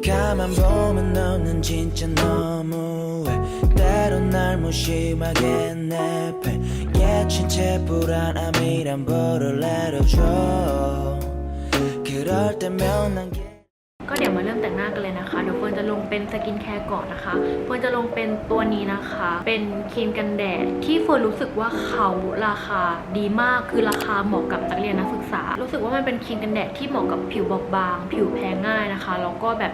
가만 보면 너는 진짜 너무해. 때론 날 무심하게 내패 예친 채 불안함이란 벌을 내려줘. 그럴 때면 난 게- ก็เดี๋ยวมาเริ่มแต่งหน้ากันเลยนะคะเดี๋ยวเฟิร์นจะลงเป็นสกินแคร์ก่อนนะคะเฟิร์นจะลงเป็นตัวนี้นะคะ เป็นครีมกันแดดที่เฟิร์นรู้สึกว่าเขาราคาดีมากคือราคาเหมาะกับนักเรียนนักศึกษา รู้สึกว่ามันเป็นครีมกันแดดที่เหมาะกับผิวบอบบาง ผิวแพ้ง่ายนะคะแล้วก็แบบ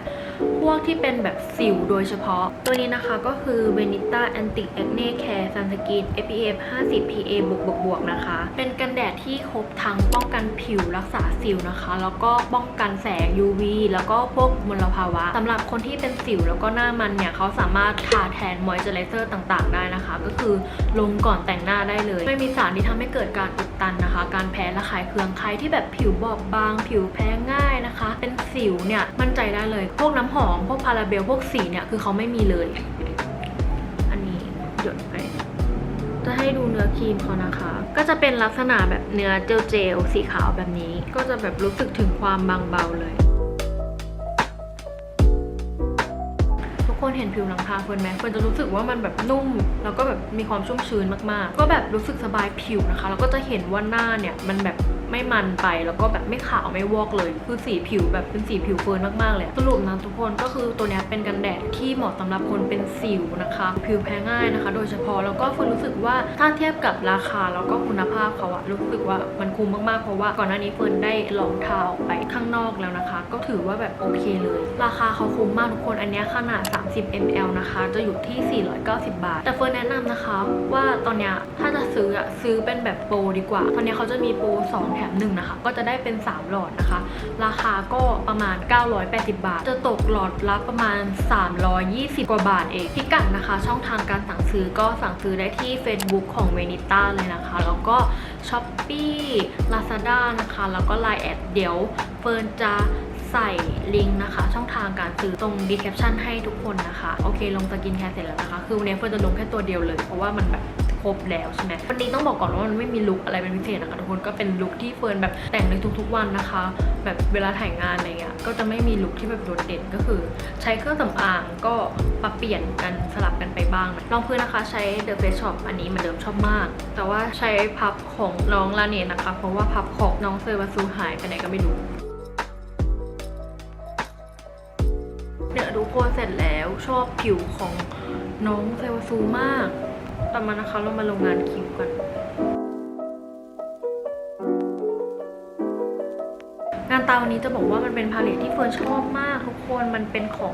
พวกที่เป็นแบบสิวโดยเฉพาะ ตัวนี้นะคะก็คือ Benita Anti Acne Care Sunscreen SPF 50 PA บวกบวกบวกนะคะ เป็นกันแดดที่ครบทั้งป้องกันผิวรักษาสิวนะคะ แล้วก็ป้องกันแสง UV แล้วก็พวกมลภาวะสำหรับคนที่เป็นสิวแล้วก็หน้ามันเนี่ยเขาสามารถทาแทนมอยเจอไรเซอร์ต่างๆ ได้นะคะ ก็คือลงก่อนแต่งหน้าได้เลย ไม่มีสารที่ทำให้เกิดการอุดตันนะคะ การแพ้ระคายเคืองใครที่แบบผิวบอบบาง ผิวแพ้ง่ายนะคะ เป็นสิวเนี่ยมั่นใจได้เลย พวกน้ำหอมพวกพาราเบลพวกสีเนี่ยคือเขาไม่มีเลย อันนี้หยดไปจะให้ดูเนื้อครีมเขานะคะ ก็จะเป็นลักษณะแบบเนื้อเจลเจลสีขาวแบบนี้ ก็จะแบบรู้สึกถึงความบางเบาเลย คนเห็นผิวหลังคาเฟิร์นไหมเฟิร์นจะรู้สึกว่ามันแบบนุ่ม แล้วก็แบบมีความชุ่มชื้นมากๆ ก็แบบรู้สึกสบายผิวนะคะ แล้วก็จะเห็นว่าหน้าเนี่ยมันแบบไม่มันไปแล้วก็แบบไม่ขาวไม่วอกเลย คือสีผิวแบบเป็นสีผิวเฟิร์นมากๆเลยสรุปนะทุกคนก็คือตัวนี้เป็นกันแดดที่เหมาะสำหรับคนเป็นสิวนะคะ ผิวแพ้ง่ายนะคะ โดยเฉพาะแล้วก็เฟิร์นรู้สึกว่าถ้าเทียบกับราคาแล้วก็คุณภาพเขาอะรู้สึกว่ามันคุ้มมากๆเพราะว่าก่อนหน้านี้เฟิร์นได้ลองทาออกไปข้างนอกแล้วนะคะ ก็ถือว่าแบบโอเคเลย ราคาเขาคุ้มมากทุกคนอันนี้ขนาด3 30 ml นะคะ จะอยู่ที่ 490 บาท แต่เฟิร์นแนะนำนะคะ ว่าตอนเนี้ยถ้าจะซื้ออะซื้อเป็นแบบโปรดีกว่า ตอนนี้เขาจะมีโปร 2 แถม 1 นะคะ ก็จะได้เป็น 3 หลอดนะคะ ราคาก็ประมาณ 980 บาท จะตกหลอดละประมาณ 320 กว่าบาทเองพิกัดนะคะ ช่องทางการสั่งซื้อก็สั่งซื้อได้ที่ Facebook ของเวนิต้าเลยนะคะ แล้วก็ s h อ p e e Lazada นะคะ แล้วก็ Line แอดเดี๋ยวเฟิร์นจะ ใส่ลิงก์นะคะ ช่องทางการซื้อตรง description ให้ทุกคนนะคะ โอเค ลงสกินแคร์เสร็จแล้วนะคะ คือวันนี้เฟิร์นจะลงแค่ตัวเดียวเลย เพราะว่ามันแบบครบแล้วใช่ไหมวันนี้ต้องบอกก่อนว่ามันไม่มีลุคอะไรเป็นพิเศษนะคะทุกคนก็เป็นลุคที่เฟิร์นแบบแต่งในทุกๆวันนะคะ แบบเวลาถ่ายงานอะไรเงี้ยก็จะไม่มีลุคที่แบบโดดเด่นก็คือ ใช้เครื่องสำอางก็ปรับเปลี่ยนกันสลับกันไปบ้างน้องเพื่อนนะคะใช้ The Face Shop อันนี้เหมือนเดิมชอบมาก แต่ว่าใช้พับของน้องลาเนนะคะ เพราะว่าพับของน้องเซอร์วาซูหายไปไหนก็ไม่รู้ คนเสร็จแล้วชอบผิวของน้องเซวาซูมาก ต่อมานะคะเรามาลงงานคิ้วกันงานตาวันนี้จะบอกว่ามันเป็นพาเลทที่เฟิร์นชอบมากทุกคนมันเป็นของ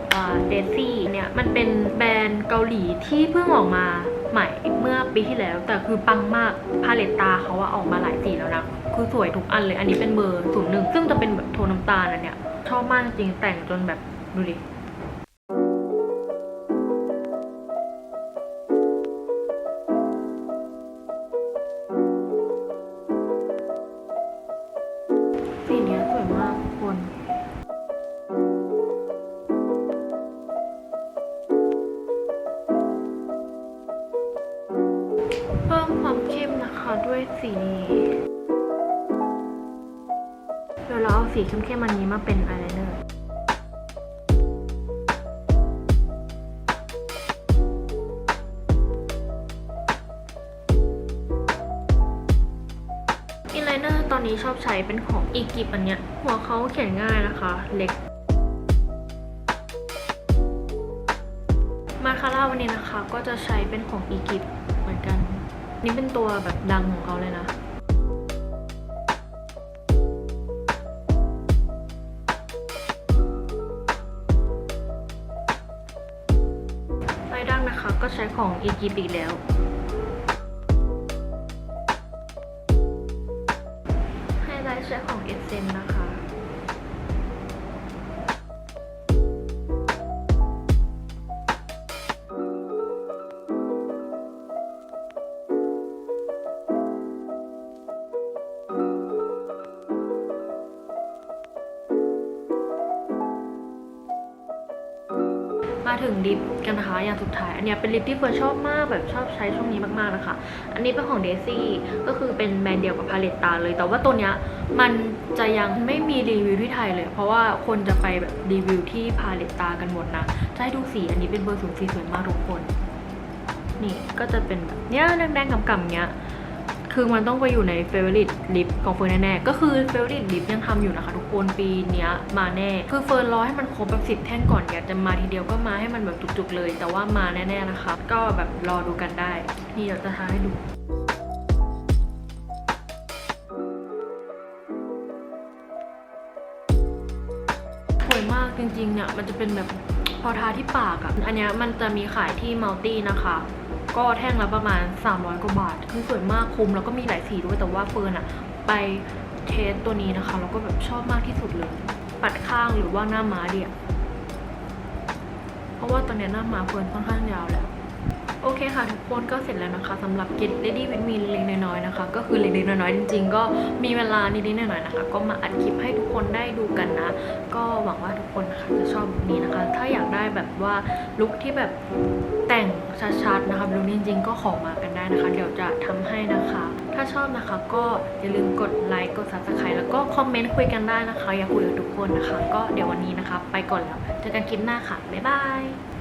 เดซี่เนี่ยมันเป็นแบรนด์เกาหลีที่เพิ่งออกมาใหม่เมื่อปีที่แล้ว แต่คือปังมากพาเลตตาเขาว่าออกมาหลายสีแล้วนะ คือสวยทุกอันเลย อันนี้เป็นเบอร์ศูนย์หนึ่งซึ่งจะเป็นแบบโทนน้ำตาลอันเนี้ยชอบมากจริงแต่งจนแบบดูดิ นะคะด้วยสีนี้เดี๋ยวเราเอาสีเข้มๆอันนี้มาเป็นอายไลเนอร์อินไลเนอร์ตอนนี้ชอบใช้เป็นของอีกิบอันเนี้ย หัวเขาเขียนง่ายนะคะ เล็กมาคาร่าวันนี้นะคะก็จะใช้เป็นของอีกิบเหมือนกัน นี่เป็นตัวแบบดังของเขาเลยนะไลดังนะคะก็ใช้ของอีกิบอีแล้ว ไฮไลท์ใช้ของเอเซนนะคะ มาถึงลิปกันนะคะอย่างสุดท้าย อันนี้เป็นลิปที่เฟิร์นชอบมากแบบชอบใช้ช่วงนี้มากๆนะคะ อันนี้เป็นของเดซี่ก็คือเป็นแบรนด์เดียวกับพาเลตตาเลย แต่ว่าตัวเนี้ยมันจะยังไม่มีรีวิวที่ไทยเลย เพราะว่าคนจะไปแบบรีวิวที่พาเลตตากันหมดนะจะให้ดูสีอันนี้เป็นเบอร์ศูนย์สีสวยมากทุกคน นี่ก็จะเป็นแบบเนี้ยแดงๆกำๆเนี้ย คือมันต้องไปอยู่ใน favorite lip ของเฟิร์นแน่ๆ ก็คือ favorite lip ยังทำอยู่นะคะ ทุกคนปีเนี้ยมาแน่ คือเฟิร์นรอให้มันครบแบบสิบแท่งก่อนอยากจะมาทีเดียวก็มาให้มันแบบจุกๆเลย แต่ว่ามาแน่ๆนะคะ ก็แบบรอดูกันได้ นี่เดี๋ยวจะทาให้ดูสวยมากจริงๆเนี่ยมันจะเป็นแบบพอทาที่ปากอะ่ะ อันนี้มันจะมีขายที่มัลตี้นะคะ ก็แท่งละประมาณ 300 กว่าบาท คือสวยมากคุ้มแล้วก็มีหลายสีด้วยแต่ว่าเฟิร์นอะไปเทสตัวนี้นะคะ แล้วก็แบบชอบมากที่สุดเลย ปัดข้างหรือว่าหน้าม้าเดียเพราะว่าตอนเนี้ยหน้าม้าเฟิร์นค่อนข้างยาวแล้ว โอเคค่ะทุกคนก็เสร็จแล้วนะคะสำหรับ Get Ready with Me เล็กน้อยๆนะคะ ก็คือเล็กๆน้อยๆจริงๆ ก็มีเวลานิดๆหน่อยๆนะคะ ก็มาอัดคลิปให้ทุกคนได้ดูกันนะ ก็หวังว่าทุกคนนะคะจะชอบลุคนี้นะคะ ถ้าอยากได้แบบว่าลุคที่แบบแต่งชัดๆนะคะลุคนี้จริงๆ ก็ขอมากันได้นะคะ เดี๋ยวจะทำให้นะคะ ถ้าชอบนะคะก็อย่าลืมกดไลค์กด subscribe แล้วก็คอมเมนต์คุยกันได้นะคะ อยากคุยกับทุกคนนะคะ ก็เดี๋ยววันนี้นะคะ ไปก่อนแล้วเจอกันคลิปหน้าค่ะบ๊ายบาย